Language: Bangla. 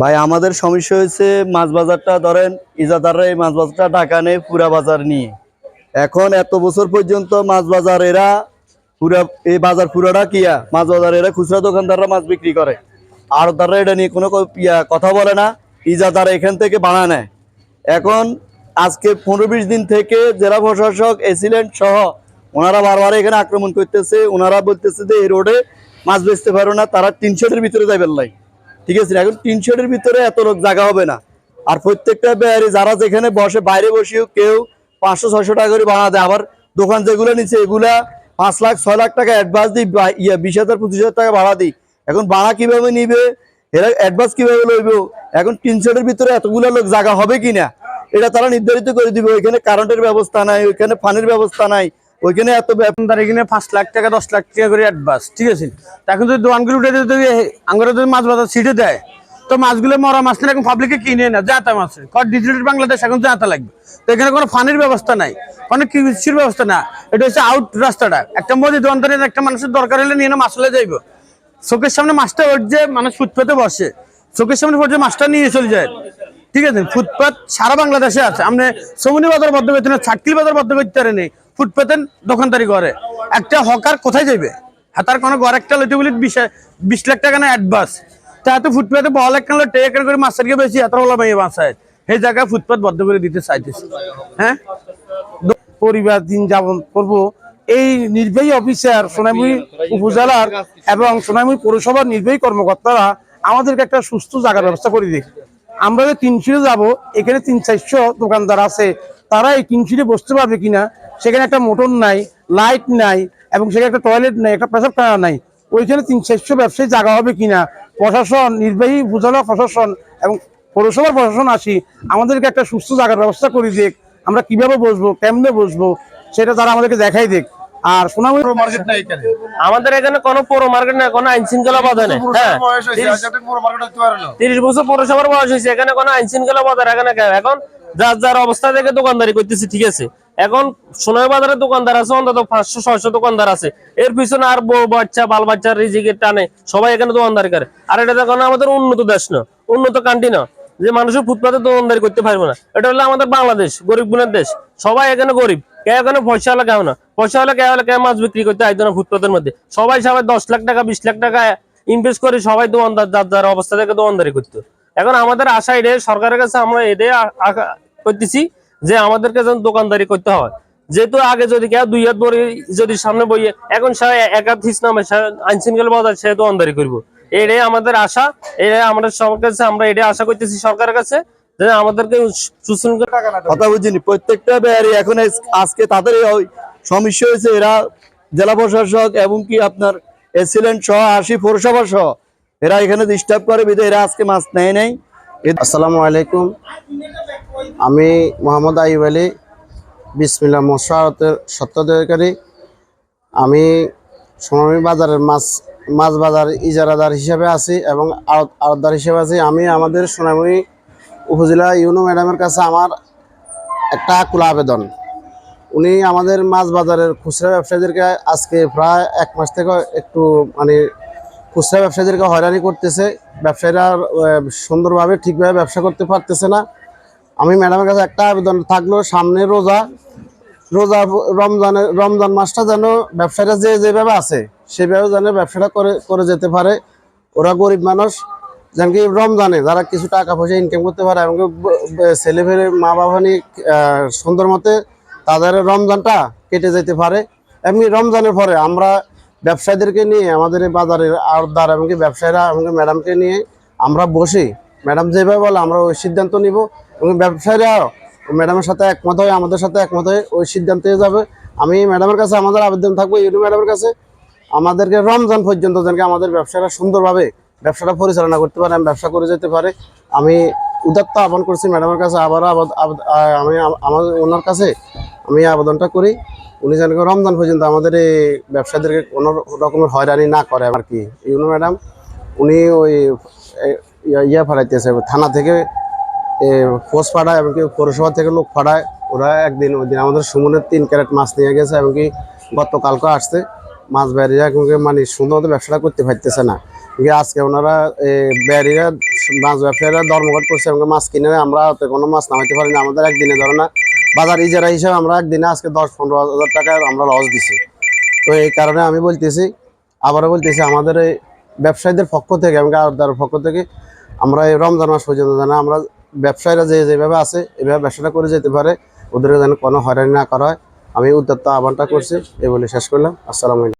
ভাই, আমাদের সমস্যা হয়েছে মাছ বাজারটা, ধরেন ইজাদাররা এই মাছ বাজারটা ঢাকা নেই, পুরা বাজার নিয়ে। এখন এত বছর পর্যন্ত মাছ বাজার এরা পুরা, এই বাজার পুরাটা কিয়া মাছ বাজার এরা খুচরা দোকানদাররা মাছ বিক্রি করে। আর তারা এটা নিয়ে কোনো কথা বলে না, ইজাদার এখান থেকে বানা নেয়। এখন আজকে পনেরো বিশ দিন থেকে জেলা প্রশাসক, এসিলেন্ট সহ ওনারা বারবার এখানে আক্রমণ করতেছে, ওনারা বলতেছে যে এই রোডে মাছ বেচতে পারো না, তারা তিনশোটের ভিতরে যাবেন লাই। ঠিক আছে, এখন তিনশোটের ভিতরে এত লোক জায়গা হবে না। আর প্রত্যেকটা বেয়ারি যারা যেখানে বসে, বাইরে বসেও কেউ পাঁচশো, ছয়শো টাকা করে বানা দেয়। আবার দোকান যেগুলো নিচ্ছে এগুলা পাঁচ লাখ, ছয় লাখ টাকা অ্যাডভান্স দিই ইয়া বিশ হাজার, পঁচিশ হাজার টাকা ভাড়া দিই। এখন ভাড়া কীভাবে নিবে, এরা অ্যাডভান্স কীভাবে লইব? এখন তিনশোটের ভিতরে এতগুলো লোক জায়গা হবে কিনা, এটা তারা নির্ধারিত করে দিবে। ওইখানে কারেন্টের ব্যবস্থা নাই, ওইখানে পানির ব্যবস্থা নাই। ওইখানে এত ব্যাপ- দোকানদার এখানে পাঁচ লাখ টাকা, দশ লাখ টাকা করে অ্যাডভান্স ঠিক আছে? এখন যদি দোকানগুলো উঠে যদি আঙ্গুরে যদি মাছ বাজার সিটে দেয়, তো মাছগুলো মরা মাছ এখন পাবলিকে কিনে না, যাতা মাছ। কর ডিজিটাল বাংলাদেশ এখন যাতা লাগবে। তো এখানে কোনো ফানির ব্যবস্থা নাই, কোনো কৃষির ব্যবস্থা না। এটা হচ্ছে আউট রাস্তাটা। একটা মোদি দোকানদারের একটা মানুষের দরকার হলে নিয়ে না মাছলে যাইব। চোখের সামনে মাছটা উঠছে মানুষ ফুটপাতে বসে, চোখের সামনে পড়ছে মাছটা নিয়ে চলে যায়। ঠিক আছে, ফুটপাত সারা বাংলাদেশে আছে। আপনি সমুনি বাজার বদ্ধ করতে না ছাটকিল বাজার বদ্ধ নেই ফুটপাতে দোকানদারি করে। একটা হকার কোথায় যাবে হাতার কোনো ঘর একটা লইতে বলি বিশ লাখ টাকা না অ্যাডভান্স তা এত ফুটপাতে বল এক কান টেক করে মাছের কে বেশি এত বলা মেয়ে বাসায় সেই জায়গায় ফুটপাত বদ্ধ করে দিতে চাইতেছে। হ্যাঁ? পরিবার দিন যাপন করব। এই নির্বাহী অফিসার সোনামুড়ি উপজেলার এবং সোনামুড়ি পৌরসভার নির্বাহী কর্মকর্তারা আমাদেরকে একটা সুস্থ জায়গার ব্যবস্থা করে দিক। আমরা যে তিনশিরে যাব, এখানে তিন চারশো দোকানদার আছে। তারা এই তিন সিটে বসতে পারবে কিনা, সেখানে একটা মোটর নাই, লাইট নাই, এবং সেখানে একটা টয়লেট নাই, একটা পেশাবখানা নাই, ওইখানে তিন চারশো ব্যবসায়ী জায়গা হবে কিনা? প্রশাসন, নির্বাহী, উপজেলা প্রশাসন এবং পৌরসভার প্রশাসন আসি, আমাদেরকে একটা সুস্থ জায়গার ব্যবস্থা করে দিক। আমরা কীভাবে বসবো, কেমনে বসবো, সেটা তারা আমাদেরকে দেখাই দিক। আর সোনামুড়ি মার্কেট নাই এখানে। আমাদের এখানে কোনো পৌর মার্কেট না কোনো আইন শৃঙ্খলা বাধা নেই। হ্যাঁ। তিরিশ বছর পৌরসভার বয়স হয়েছে এখানে কোনো আইন শৃঙ্খলা বাধা রাখে না এখন যার যার অবস্থা থেকে দোকানদারি করতেছে ঠিক আছে। এখন সোনাই বাজারে দোকানদার আছে অন্তত পাঁচশো ছয়শো দোকানদার আছে। এর পিছনে আর বউ বাচ্চা বাল বাচ্চা রিজিকের টানে সবাই এখানে দোকানদারি করে। আর এটা দেখো আমাদের উন্নত দেশ না উন্নত কান্ট্রি না। যে মানুষের ফুটপাতে দোকানদারি করতে পারবে না। এটা হলো আমাদের বাংলাদেশ গরিব গুণের দেশ। সবাই এখানে গরিব। কে এখানে পয়সা হলে কেউ না হলে কে হলে কে মাছ বিক্রি করতে আইতো না ফুটপাতের মধ্যে। সবাই সবাই দশ লাখ টাকা, বিশ লাখ টাকা ইনভেস্ট করে সবাই দোকানদার, যার যার অবস্থা থেকে দোকানদারি করতো। এখন আমাদের আশা এটাই, সরকারের কাছে আমরা এটাই করতেছি যে আমাদেরকে যেন দোকানদারি করতে হয়। যেহেতু আগে যদি কেউ দুই হাত বই যদি সামনে বইয়ে, এখন সে হিস নামে আইন শৃঙ্খলা বাজার সে দোকানদারি করব। এটাই আমাদের আশা, এটাই আমাদের সরকারের কাছে আমরা এটাই আশা করতেছি সরকারের কাছে। আমাদেরকে সুশৃঙ্খল কথা বুঝিনি প্রত্যেকটা বেয়ারি এখন আজকে তাদের ওই সমস্যা হয়েছে এরা জেলা প্রশাসক এবং কি আপনার এসিলেন্ট সহ আশি পৌরসভা সহ। এরা এখানে ডিস্টার্ব করে বিধে এরা আজকে মাছ নেয় নাই। আসসালামু আলাইকুম। আমি মোহাম্মদ আইব আলী বিসমিল্লা মশারতের সত্যাধিকারী আমি সোনামী বাজারের মাছ মাছ বাজার ইজারাদার হিসেবে আছি এবং আড়ত- আড়তদার হিসেবে আছি। আমি আমাদের সোনামী উপজেলা ইউনো ম্যাডামের কাছে আমার একটা আকুল আবেদন। উনি আমাদের মাছ বাজারের খুচরা ব্যবসায়ীদেরকে আজকে প্রায় এক মাস থেকে একটু মানে খুচরা ব্যবসায়ীদেরকে হয়রানি করতেছে। ব্যবসায়ীরা সুন্দরভাবে ঠিকভাবে ব্যবসা করতে পারতেছে না। আমি ম্যাডামের কাছে একটা আবেদন থাকল, সামনে রোজা রোজা রমজানের রমজান মাসটা যেন ব্যবসায়ীরা যে যেভাবে আছে, সেভাবে যেন ব্যবসাটা করে করে যেতে পারে। ওরা গরিব মানুষ যেন কি রমজানে যারা কিছু টাকা পয়সা ইনকাম করতে পারে এবং ছেলে ফেলে মা বাবা নিয়ে সুন্দর মতে তাদের রমজানটা কেটে যেতে পারে। এমনি রমজানের পরে আমরা ব্যবসায়ীদেরকে নিয়ে আমাদের বাজারের আড়তদার এমনকি ব্যবসায়ীরা এমনকি ম্যাডামকে নিয়ে আমরা বসি। ম্যাডাম যেভাবে বলে আমরা ওই সিদ্ধান্ত নিব এবং ব্যবসায়ীরা ম্যাডামের সাথে একমত হয়ে, আমাদের সাথে একমত হয়ে ওই সিদ্ধান্তে যাবে। আমি ম্যাডামের কাছে আমাদের আবেদন থাকব ইউনি ম্যাডামের কাছে। আমাদেরকে রমজান পর্যন্ত যেন আমাদের ব্যবসাটা সুন্দরভাবে ব্যবসাটা পরিচালনা করতে পারে, আমি ব্যবসা করে যেতে পারে। আমি উদাত্ত আহ্বান করছি ম্যাডামের কাছে, আবারও আমি আমার ওনার কাছে আমি আবেদনটা করি। উনি যেন রমজান পর্যন্ত আমাদের এই ব্যবসায়ীদেরকে কোনো রকমের হয়রানি না করে আর কি। ইউনো ম্যাডাম, উনি ওই ইয়া- ফাড়াইতেছে, থানা থেকে ফোর্স ফাড়ায় এমনকি পৌরসভা থেকে লোক ফাড়ায়। ওরা একদিন ওই দিন আমাদের সুমনের তিন ক্যারেট মাছ নিয়ে গেছে এমনকি গতকালকে আসছে। মাছ ব্যারিরা কিন্তু মানে সুন্দর ব্যবসাটা করতে পারতেছে না। আজকে ওনারা ব্যারিরা, মাছ ব্যবসায়ীরা ধর্মঘট করছে এবং মাছ কিনে আমরা হাতে কোনো মাছ নামাইতে পারি না। আমাদের একদিনে ধরে না, বাজার ইজারা হিসাবে আমরা একদিনে আজকে দশ পনেরো হাজার টাকা আমরা লস দিছি। তো এই কারণে আমি বলতেছি, আবারও বলতেছি, আমাদের এই ব্যবসায়ীদের পক্ষ থেকে এবং আড়তদারের পক্ষ থেকে আমরা এই রমজান মাস পর্যন্ত যেন আমরা ব্যবসায়ীরা যে যেভাবে আছে, এভাবে ব্যবসাটা করে যেতে পারে ওদের যেন কোনো হয়রানি না করা হয়। আমি উদ্যোক্তা আহ্বানটা করছি এই বলে শেষ করলাম। আসসালামু আলাইকুম।